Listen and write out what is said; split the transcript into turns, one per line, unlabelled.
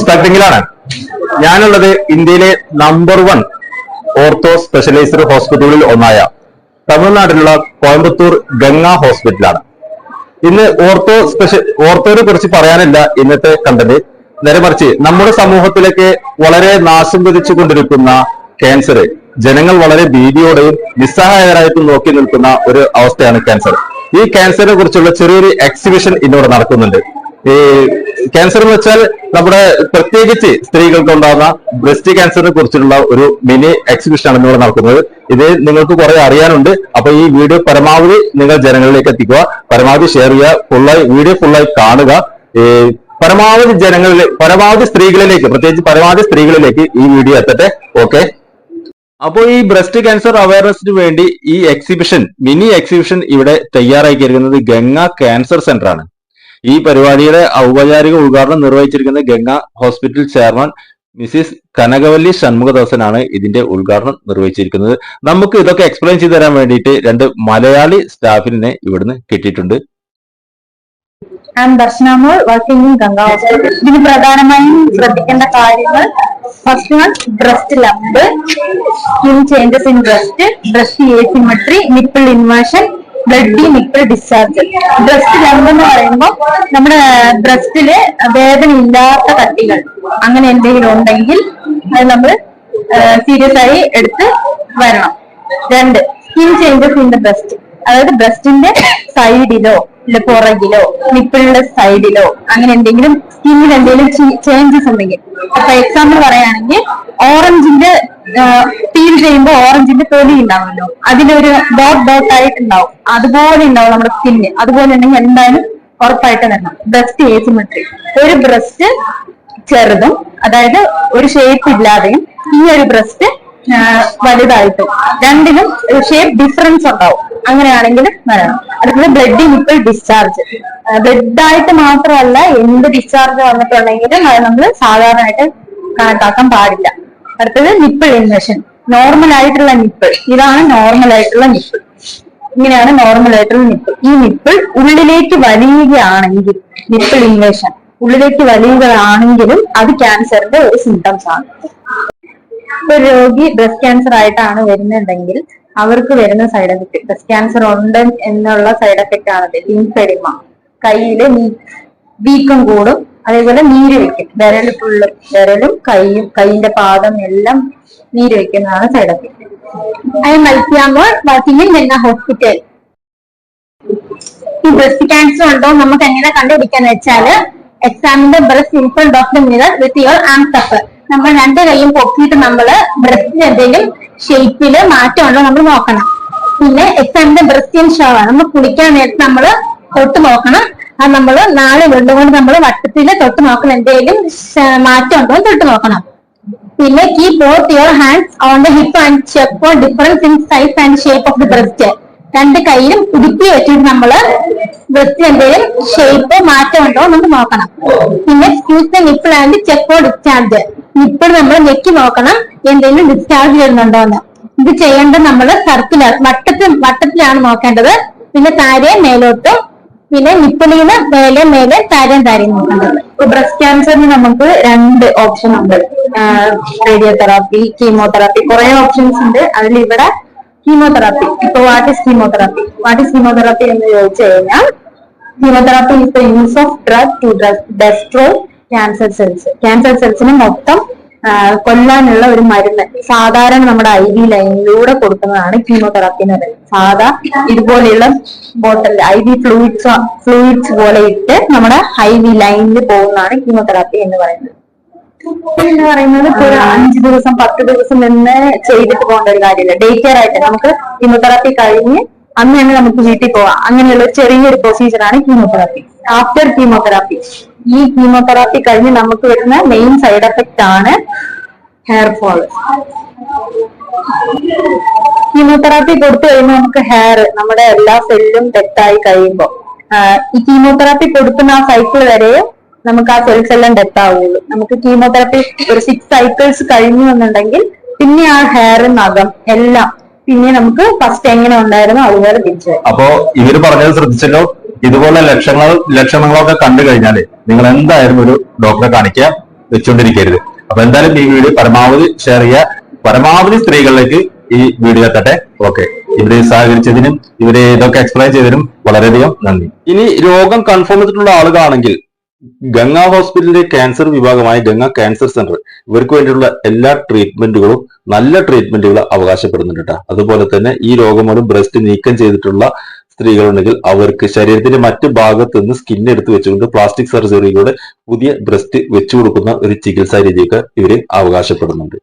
മുസ്താഖിങ്ങിലാണ് ഞാനുള്ളത് ഇന്ത്യയിലെ number one ortho specialised ഹോസ്പിറ്റലുകളിൽ ഒന്നായ തമിഴ്നാട്ടിലുള്ള കോയമ്പത്തൂർ ഗംഗ ഹോസ്പിറ്റലാണ് ഇന്ന് ഓർത്തോ സ്പെഷ്യൽ ഓർത്തോയെ കുറിച്ച് പറയാനില്ല ഇന്നത്തെ കണ്ടത് നേരെ മറിച്ച് നമ്മുടെ സമൂഹത്തിലേക്ക് വളരെ നാശം വിധിച്ചു കൊണ്ടിരിക്കുന്ന ക്യാൻസർ ജനങ്ങൾ വളരെ ഭീതിയോടെയും നിസ്സഹായകരായിട്ടും നോക്കി നിൽക്കുന്ന ഒരു അവസ്ഥയാണ് ക്യാൻസർ ഈ ക്യാൻസറിനെ കുറിച്ചുള്ള ചെറിയൊരു എക്സിബിഷൻ ഇന്നിവിടെ നടക്കുന്നുണ്ട്. ഈ ക്യാൻസർ എന്ന് വെച്ചാൽ നമ്മുടെ പ്രത്യേകിച്ച് സ്ത്രീകൾക്ക് ഉണ്ടാകുന്ന ബ്രസ്റ്റ് ക്യാൻസറിനെ കുറിച്ചിട്ടുള്ള ഒരു മിനി എക്സിബിഷൻ ആണ് ഇവിടെ നടക്കുന്നത്. ഇത് നിങ്ങൾക്ക് കുറെ അറിയാനുണ്ട്. അപ്പൊ ഈ വീഡിയോ പരമാവധി നിങ്ങൾ ജനങ്ങളിലേക്ക് എത്തിക്കുക. പരമാവധി ഷെയർ ചെയ്യുക. ഫുള്ളായി വീഡിയോ ഫുള്ളായി കാണുക. ഈ പരമാവധി ജനങ്ങളിലെ പരമാവധി സ്ത്രീകളിലേക്ക് പ്രത്യേകിച്ച് പരമാവധി സ്ത്രീകളിലേക്ക് ഈ വീഡിയോ എത്തട്ടെ. ഓക്കെ അപ്പോൾ ഈ ബ്രസ്റ്റ് ക്യാൻസർ അവയർനെസ്സിന് വേണ്ടി ഈ എക്സിബിഷൻ മിനി എക്സിബിഷൻ ഇവിടെ തയ്യാറാക്കിയിരിക്കുന്നത് ഗംഗ ക്യാൻസർ സെന്റർ ആണ്. ഈ പരിപാടിയുടെ ഔപചാരിക ഉദ്ഘാടനം നിർവഹിച്ചിരിക്കുന്ന Ganga hospital chairman Mrs Kanakavalli ഷൺമുഖദാസനാണ് ഇതിന്റെ ഉദ്ഘാടനം നിർവഹിച്ചിരിക്കുന്നത്. നമുക്ക് ഇതൊക്കെ എക്സ്പ്ലെയിൻ ചെയ്തു തരാൻ വേണ്ടിയിട്ട് രണ്ട് മലയാളി സ്റ്റാഫിനെ ഇവിടുന്ന് കിട്ടിയിട്ടുണ്ട്.
ദർശനമോൾ വർക്കിംഗ് ഇൻ ഗംഗ ഹോസ്പിറ്റൽ ഇതിന് പ്രധാനമായും ശ്രദ്ധിക്കേണ്ട കാര്യങ്ങൾ first one breast lump skin changes in breast breast asymmetry nipple inversion bloody nipple discharge breast എന്ന് പറയുമ്പോൾ നമ്മുടെ ബ്രസ്റ്റിൽ വേദന ഇല്ലാത്ത കട്ടികൾ. അങ്ങനെ എന്തെങ്കിലും ഉണ്ടെങ്കിൽ അത് നമ്മൾ സീരിയസ് ആയി എടുത്ത് വരണം. രണ്ട് skin changes in the breast അതായത് ബ്രസ്റ്റിന്റെ സൈഡിലോ ഇല്ല പുറകിലോ നിപ്പിളിന്റെ സൈഡിലോ അങ്ങനെ എന്തെങ്കിലും സ്കിന്നിൽ എന്തെങ്കിലും ചേഞ്ചസ് ഉണ്ടെങ്കിൽ. അപ്പൊ എക്സാമ്പിൾ പറയുകയാണെങ്കിൽ ഓറഞ്ചിന്റെ പീൽ ചെയ്യുമ്പോൾ ഓറഞ്ചിന്റെ തൊലി ഉണ്ടാവുമല്ലോ. അതിലൊരു ഡോട്ട് ഡോട്ട് ആയിട്ടുണ്ടാവും. അതുപോലെ ഉണ്ടാവും നമ്മുടെ സ്കിന്നിന് അതുപോലെ ഉണ്ടെങ്കിൽ എന്തായാലും ഉറപ്പായിട്ട് വരണം. ബ്രസ്റ്റ് ഏസിമെട്രി ഒരു ബ്രസ്റ്റ് ചെറുതും അതായത് ഒരു ഷേപ്പ് ഇല്ലാതെയും ഈ ഒരു ബ്രസ്റ്റ് വലുതായിട്ടും രണ്ടിനും ഷേപ്പ് ഡിഫറൻസ് ഉണ്ടാവും. അങ്ങനെയാണെങ്കിൽ വരണം. അടുത്തത് ബ്ലഡ് നിപ്പിൾ ഡിസ്ചാർജ് ബ്ലഡ് ആയിട്ട് മാത്രമല്ല എന്ത് ഡിസ്ചാർജ് വന്നിട്ടുണ്ടെങ്കിലും അത് നമ്മൾ സാധാരണയായിട്ട് കണക്കാക്കാൻ പാടില്ല. അടുത്തത് നിപ്പിൾ ഇൻവെഷൻ നോർമൽ ആയിട്ടുള്ള നിപ്പിൾ ഇതാണ് നോർമൽ ആയിട്ടുള്ള നിപ്പിൾ ഇങ്ങനെയാണ് നോർമൽ ആയിട്ടുള്ള നിപ്പിൾ ഈ നിപ്പിൾ ഉള്ളിലേക്ക് വലിയുകയാണെങ്കിൽ നിപ്പിൾ ഇൻവേഷൻ ഉള്ളിലേക്ക് വലിയുകയാണെങ്കിലും അത് ക്യാൻസറിന്റെ ഒരു സിംറ്റംസ് ആണ്. ഒരു രോഗി ബ്രസ്റ്റ് ക്യാൻസർ ആയിട്ടാണ് വരുന്നുണ്ടെങ്കിൽ അവർക്ക് വരുന്ന സൈഡ് എഫക്ട് ബ്രസ്റ്റ് ക്യാൻസർ ഉണ്ട് എന്നുള്ള സൈഡ് എഫക്റ്റ് ആണത് ലിംഫെഡിമ കയ്യിലെ വീക്കം കൂടും. അതേപോലെ നീര് വെക്കും വിരൽ ഫുള്ള് വിരലും കൈയും കൈയിന്റെ പാദം എല്ലാം നീര് വെക്കുന്നതാണ് സൈഡ് എഫക്ട് ഐ എം മൽപ്പിയാമ്പോൾ വർക്കിംഗ് ഹോസ്പിറ്റൽ ഈ ബ്രസ്റ്റ് ക്യാൻസർ ഉണ്ടോ നമുക്ക് എങ്ങനെ കണ്ടുപിടിക്കാന്ന് വെച്ചാൽ എക്സാമിന്റെ breast doctor mirror with your arm tapper നമ്മൾ രണ്ട് കൈയും പൊക്കിയിട്ട് നമ്മൾ ബ്രസ്റ്റിന് എന്തെങ്കിലും ഷേപ്പിൽ മാറ്റം ഉണ്ടോ നമ്മൾ നോക്കണം. പിന്നെ എക്സാമിന്റെ ബ്രസ്റ്റ് ആണ്. നമ്മൾ കുളിക്കാൻ നേരത്ത് നമ്മൾ തൊട്ട് നോക്കണം. അത് നമ്മൾ നാല് വെള്ളം കൊണ്ട് നമ്മൾ വട്ടത്തിൽ തൊട്ട് നോക്കണം. എന്തെങ്കിലും മാറ്റം ഉണ്ടോ തൊട്ട് നോക്കണം. പിന്നെ keep both your hands on the hip and check for difference in size and shape of the breast രണ്ട് കൈയിലും ഉടുപ്പി വെച്ചിട്ട് നമ്മൾ ബ്രസ്റ്റ് എന്തെങ്കിലും ഷേപ്പ് മാറ്റം ഉണ്ടോ എന്ന് നോക്കണം. പിന്നെ squeeze the nipple and check for discharge nipple നമ്മൾ ഞെക്കി നോക്കണം എന്തെങ്കിലും ഡിസ്ചാർജ് വരുന്നുണ്ടോ എന്ന്. ഇത് ചെയ്യേണ്ടത് നമ്മൾ സർക്കുലർ വട്ടത്തിൽ വട്ടത്തിലാണ് നോക്കേണ്ടത്. പിന്നെ താരെ മേലോട്ടും പിന്നെ നിപ്പിളിന് മേലെ മേലെ താരം താരം നോക്കുന്നത് ബ്രസ്റ്റ് ക്യാൻസറിന് നമുക്ക് രണ്ട് ഓപ്ഷൻ ഉണ്ട്. റേഡിയോതെറാപ്പി കീമോതെറാപ്പി കുറെ ഓപ്ഷൻസ് ഉണ്ട്. അതിൽ ഇവിടെ കീമോതെറാപ്പി ഇപ്പൊ what is chemotherapy what is chemotherapy എന്ന് ചോദിച്ചു കഴിഞ്ഞാൽ chemotherapy is the use of drug to destroy cancer cells cancer സെൽസിനെ മൊത്തം കൊല്ലാനുള്ള ഒരു മരുന്ന്. സാധാരണ നമ്മുടെ ഐ വി ലൈനിലൂടെ കൊടുക്കുന്നതാണ് കീമോതെറാപ്പി എന്ന് പറയുന്നത്. സാധാ ഇതുപോലെയുള്ള bottle I V fluids fluids പോലെ ഇട്ട് നമ്മുടെ ഐ വി ലൈനിൽ പോകുന്നതാണ് കീമോതെറാപ്പി എന്ന് പറയുന്നത്. എന്ന് പറയുന്നത് ഒരു അഞ്ച് ദിവസം പത്ത് ദിവസം നിന്ന് ചെയ്തിട്ട് പോകേണ്ട ഒരു കാര്യമില്ല. ഡേ കെയർ ആയിട്ട് നമുക്ക് കീമോതെറാപ്പി കഴിഞ്ഞ് അന്ന് തന്നെ നമുക്ക് വീട്ടിൽ പോവാം. അങ്ങനെയുള്ള ചെറിയൊരു പ്രൊസീജിയർ ആണ് കീമോതെറാപ്പി. After chemotherapy. ഈ കീമോതെറാപ്പി കഴിഞ്ഞ് നമുക്ക് വരുന്ന മെയിൻ സൈഡ് എഫക്റ്റ് ആണ് ഹെയർ ഫോൾ കീമോതെറാപ്പി കൊടുത്തു കഴിയുമ്പോൾ നമുക്ക് ഹെയർ നമ്മുടെ എല്ലാ സെല്ലും ഡെത്തായി കഴിയുമ്പോൾ ഈ കീമോതെറാപ്പി കൊടുക്കുന്ന ആ സൈക്കിൾ വരെയും നമുക്ക് ആ സെൽസ് എല്ലാം ഡെത്ത് ആവുള്ളൂ. നമുക്ക് കീമോതെറാപ്പി ഒരു സിക്സ് സൈക്കിൾസ് കഴിഞ്ഞു എന്നുണ്ടെങ്കിൽ പിന്നെ ആ ഹെയർ നഖം എല്ലാം പിന്നെ നമുക്ക് ഫസ്റ്റ് എങ്ങനെ ഉണ്ടായിരുന്നു അതുപോലെ തിരിച്ചു
അപ്പോ ഇവർ പറഞ്ഞത് ശ്രദ്ധിച്ചല്ലോ ഇതുപോലെ ലക്ഷണങ്ങൾ ലക്ഷണങ്ങളൊക്കെ കണ്ടു കഴിഞ്ഞാൽ നിങ്ങൾ എന്തായാലും ഒരു ഡോക്ടറെ കാണിക്കുക വെച്ചുകൊണ്ടിരിക്കരുത് അപ്പൊ എന്തായാലും ഈ വീഡിയോ പരമാവധി ഷെയർ ചെയ്യുക. പരമാവധി സ്ത്രീകളിലേക്ക് ഈ വീഡിയോ എത്തട്ടെ. ഓക്കെ ഇവരെ സഹകരിച്ചതിനും ഇവരെ ഇതൊക്കെ എക്സ്പ്ലെയിൻ ചെയ്തതിനും വളരെയധികം നന്ദി. ഇനി രോഗം കൺഫേം ചെയ്തിട്ടുള്ള ആളുകളാണെങ്കിൽ ഗംഗ ഹോസ്പിറ്റലിന്റെ ക്യാൻസർ വിഭാഗമായ ഗംഗ ക്യാൻസർ സെന്റർ ഇവർക്ക് വേണ്ടിയിട്ടുള്ള എല്ലാ ട്രീറ്റ്മെന്റുകളും നല്ല ട്രീറ്റ്മെന്റുകൾ അവകാശപ്പെടുന്നുണ്ട് അതുപോലെ തന്നെ ഈ രോഗം ബ്രസ്റ്റ് നീക്കം ചെയ്തിട്ടുള്ള സ്ത്രീകളുണ്ടെങ്കിൽ അവർക്ക് ശരീരത്തിന്റെ മറ്റ് ഭാഗത്ത് നിന്ന് സ്കിൻ എടുത്ത് വെച്ചുകൊണ്ട് പ്ലാസ്റ്റിക് സർജറിയിലൂടെ പുതിയ ബ്രസ്റ്റ് വെച്ചു കൊടുക്കുന്ന ഒരു ചികിത്സാ രീതിയൊക്കെ ഇവർ അവകാശപ്പെടുന്നുണ്ട്.